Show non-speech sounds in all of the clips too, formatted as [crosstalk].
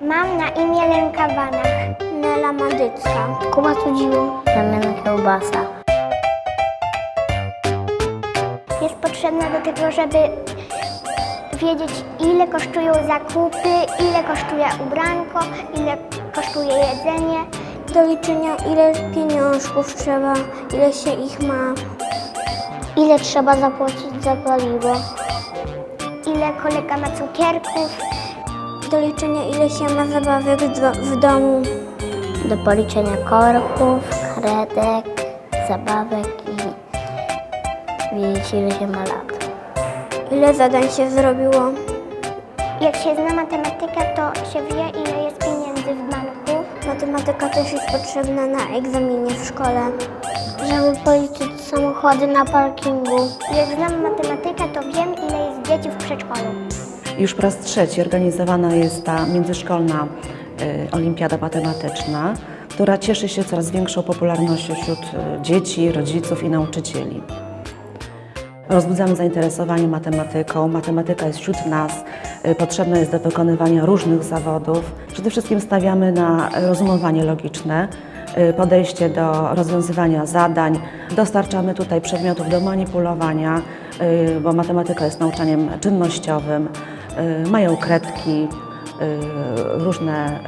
Mam na imię Lenka Banach. Nela Madycka. Kuba Cudziło. Damian Kiełbasa. Jest potrzebna do tego, żeby wiedzieć, ile kosztują zakupy, ile kosztuje ubranko, ile kosztuje jedzenie. Do liczenia, ile pieniążków trzeba, ile się ich ma. Ile trzeba zapłacić za paliwo. Ile kolega ma cukierków. Do liczenia, ile się ma zabawek do, w domu. Do policzenia korków, kredek, zabawek i wiedzieć, ile się ma lat. Ile zadań się zrobiło? Jak się zna matematykę, to się wie, ile jest pieniędzy w banku. Matematyka też jest potrzebna na egzaminie w szkole. Żeby policzyć samochody na parkingu. Jak znam matematykę, to wiem, ile jest dzieci w przedszkolu. Już po raz trzeci organizowana jest ta międzyszkolna y, olimpiada matematyczna, która cieszy się coraz większą popularnością wśród y, dzieci, rodziców i nauczycieli. Rozbudzamy zainteresowanie matematyką. Matematyka jest wśród nas, y, potrzebna jest do wykonywania różnych zawodów. Przede wszystkim stawiamy na rozumowanie logiczne, podejście do rozwiązywania zadań. Dostarczamy tutaj przedmiotów do manipulowania, bo matematyka jest nauczaniem czynnościowym. Y, Mają kredki, y, różne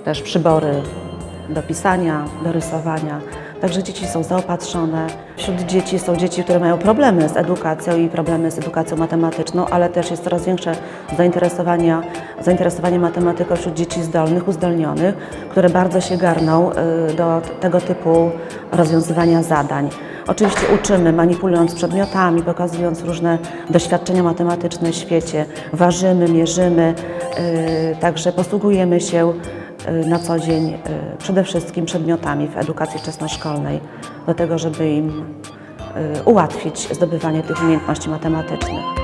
y, też przybory do pisania, do rysowania. Także dzieci są zaopatrzone. Wśród dzieci są dzieci, które mają problemy z edukacją i problemy z edukacją matematyczną, ale też jest coraz większe zainteresowanie, zainteresowanie matematyką wśród dzieci zdolnych, uzdolnionych, które bardzo się garną do tego typu rozwiązywania zadań. Oczywiście uczymy, manipulując przedmiotami, pokazując różne doświadczenia matematyczne w świecie, ważymy, mierzymy, y, także posługujemy się y, na co dzień y, przede wszystkim przedmiotami w edukacji wczesnoszkolnej, do tego, żeby im ułatwić zdobywanie tych umiejętności matematycznych.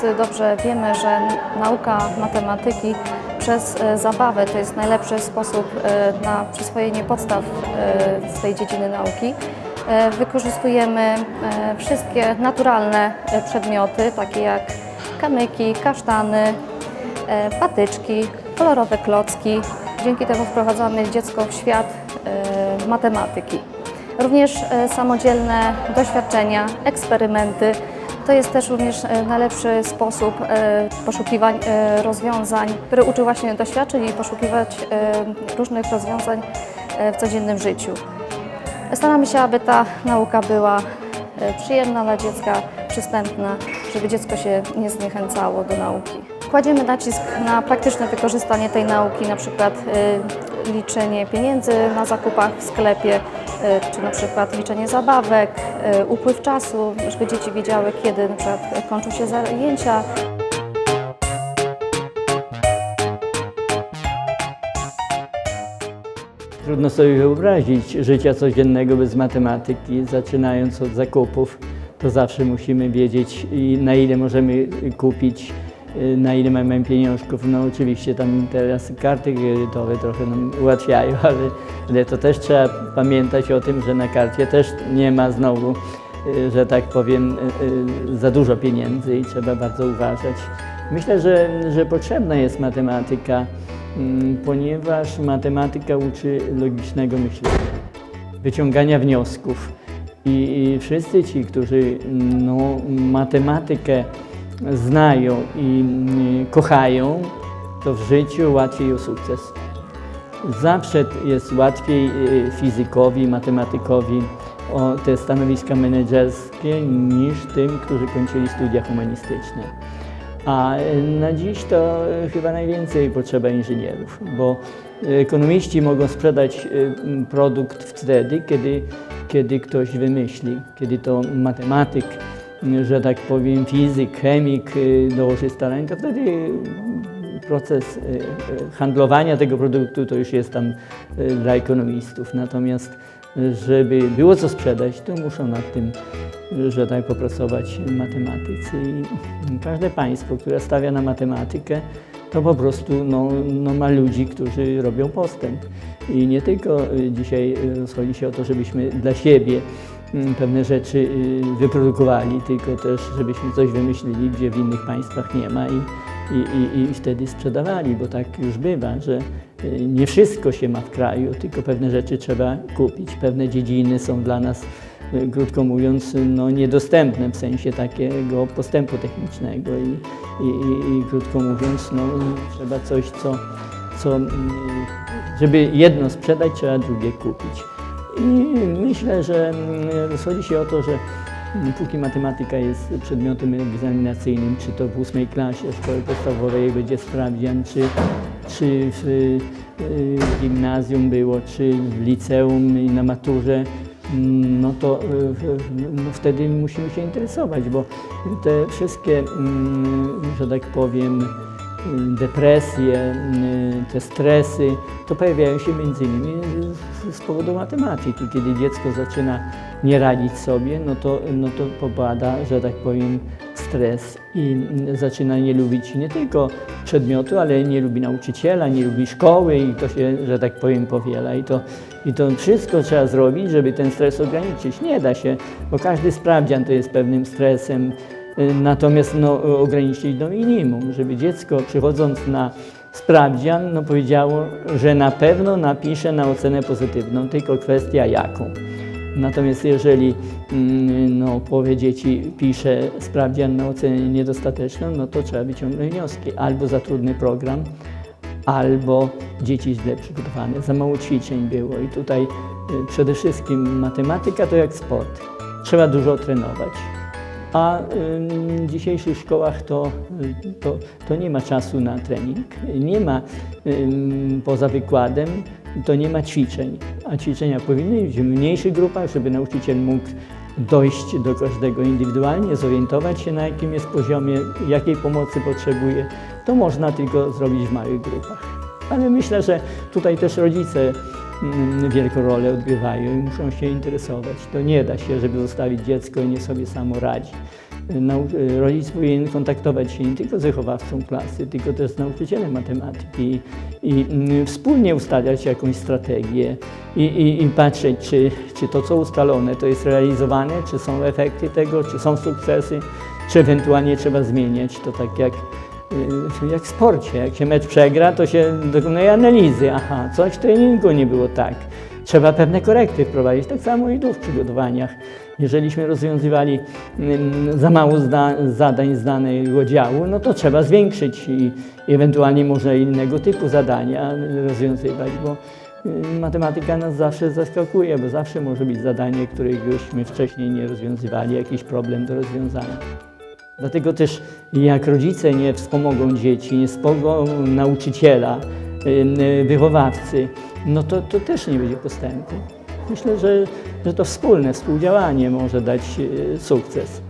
Wszyscy dobrze wiemy, że nauka matematyki przez e, zabawę to jest najlepszy sposób e, na przyswojenie podstaw e, z tej dziedziny nauki. Wykorzystujemy wszystkie naturalne przedmioty, takie jak kamyki, kasztany, patyczki, kolorowe klocki. Dzięki temu wprowadzamy dziecko w świat matematyki. Również samodzielne doświadczenia, eksperymenty. To jest też również e, najlepszy sposób e, poszukiwań e, rozwiązań, który uczy właśnie doświadczeń i poszukiwać różnych rozwiązań w codziennym życiu. Staramy się, aby ta nauka była przyjemna dla dziecka, przystępna, żeby dziecko się nie zniechęcało do nauki. Kładziemy nacisk na praktyczne wykorzystanie tej nauki, na przykład liczenie pieniędzy na zakupach w sklepie, czy na przykład liczenie zabawek, e, upływ czasu, żeby dzieci wiedziały, kiedy na przykład kończą się zajęcia. Trudno sobie wyobrazić życia codziennego bez matematyki, zaczynając od zakupów. To zawsze musimy wiedzieć, na ile możemy kupić, na ile mamy pieniążków. No oczywiście tam teraz karty kredytowe trochę nam ułatwiają, [laughs] ale, ale to też trzeba pamiętać o tym, że na karcie też nie ma znowu, y, że tak powiem, y, y, za dużo pieniędzy i trzeba bardzo uważać. Myślę, że, że potrzebna jest matematyka, mm, ponieważ matematyka uczy logicznego myślenia, wyciągania wniosków. I, i wszyscy ci, którzy no, matematykę znają i mm, kochają, to w życiu łatwiej o sukces. Zawsze jest łatwiej y, fizykowi, matematykowi o te stanowiska menedżerskie niż tym, którzy kończyli studia humanistyczne. A y, na dziś to y, chyba najwięcej potrzeba inżynierów, bo ekonomiści mogą sprzedać y, produkt wtedy, kiedy, kiedy ktoś wymyśli, kiedy to matematyk, y, że tak powiem, fizyk, chemik y, dołoży starań, to wtedy proces y, y, handlowania tego produktu to już jest tam dla ekonomistów. Natomiast żeby było co sprzedać, to muszą nad tym, że tak popracować matematycy. I każde państwo, które stawia na matematykę, to po prostu no, no ma ludzi, którzy robią postęp. I nie tylko y, dzisiaj y, rozchodzi się o to, żebyśmy dla siebie mm, pewne rzeczy y, wyprodukowali, tylko też żebyśmy coś wymyślili, gdzie w innych państwach nie ma i, i, i, wtedy sprzedawali, bo tak już bywa, że y, nie wszystko się ma w kraju, tylko pewne rzeczy trzeba kupić. Pewne dziedziny są dla nas, y, krótko mówiąc, no, niedostępne w sensie takiego postępu technicznego i, i, i, i krótko mówiąc, no, trzeba coś, co, co mm, żeby jedno sprzedać, trzeba drugie kupić. I myślę, że mm, rozchodzi się o to, że mm, póki matematyka jest przedmiotem egzaminacyjnym, czy to w ósmej klasie szkoły podstawowej będzie sprawdzian, czy, czy w y, gimnazjum było, czy w liceum na maturze, no to y, w- no wtedy musimy się interesować, bo te wszystkie, mm, że tak powiem, depresje, y, te stresy, to pojawiają się między innymi z- powodu matematyki. Kiedy dziecko zaczyna nie radzić sobie, no to, no to popada, że tak powiem, stres i zaczyna nie lubić nie tylko przedmiotu, ale nie lubi nauczyciela, nie lubi szkoły i to się, że tak powiem, powiela. I to, I to wszystko trzeba zrobić, żeby ten stres ograniczyć. Nie da się, bo każdy sprawdzian to jest pewnym stresem, Y, Natomiast no, ograniczyć do minimum, żeby dziecko przychodząc na sprawdzian no, powiedziało, że na pewno napisze na ocenę pozytywną, tylko kwestia jaką. Natomiast jeżeli mm, no, połowie dzieci pisze sprawdzian na ocenę niedostateczną, no to trzeba wyciągnąć wnioski. Albo za trudny program, albo dzieci źle przygotowane, za mało ćwiczeń było. I tutaj y, przede wszystkim matematyka to jak sport. Trzeba dużo trenować. A w dzisiejszych szkołach to, y, to, to nie ma czasu na trening, nie ma poza wykładem, to nie ma ćwiczeń. A ćwiczenia powinny być w mniejszych grupach, żeby nauczyciel mógł dojść do każdego indywidualnie, zorientować się na jakim jest poziomie, jakiej pomocy potrzebuje. To można tylko zrobić w małych grupach. Ale myślę, że tutaj też rodzice mm, wielką rolę odgrywają i muszą się interesować. To nie da się, żeby zostawić dziecko i nie sobie samo radzi. Nau- Rodzic powinien kontaktować się nie tylko z wychowawcą klasy, tylko też z nauczycielem matematyki i mm, wspólnie ustalać jakąś strategię i, i, i patrzeć, czy, czy to, co ustalone, to jest realizowane, czy są efekty tego, czy są sukcesy, czy ewentualnie trzeba zmieniać. To tak jak Y, jak w sporcie. Jak się mecz przegra, to się dokonuje analizy. Aha, coś w treningu nie było tak. Trzeba pewne korekty wprowadzić. Tak samo i tu w przygotowaniach. Jeżeliśmy rozwiązywali mm, za mało zda, zadań z danego działu, no to trzeba zwiększyć i, ewentualnie może innego typu zadania rozwiązywać, bo y, matematyka nas zawsze zaskakuje, bo zawsze może być zadanie, któregośmy wcześniej nie rozwiązywali, jakiś problem do rozwiązania. Dlatego też jak rodzice nie wspomogą dzieci, nie wspomogą nauczyciela, ym, y, wychowawcy, no to, to też nie będzie postępu. Myślę, że, że to wspólne współdziałanie może dać y, sukces.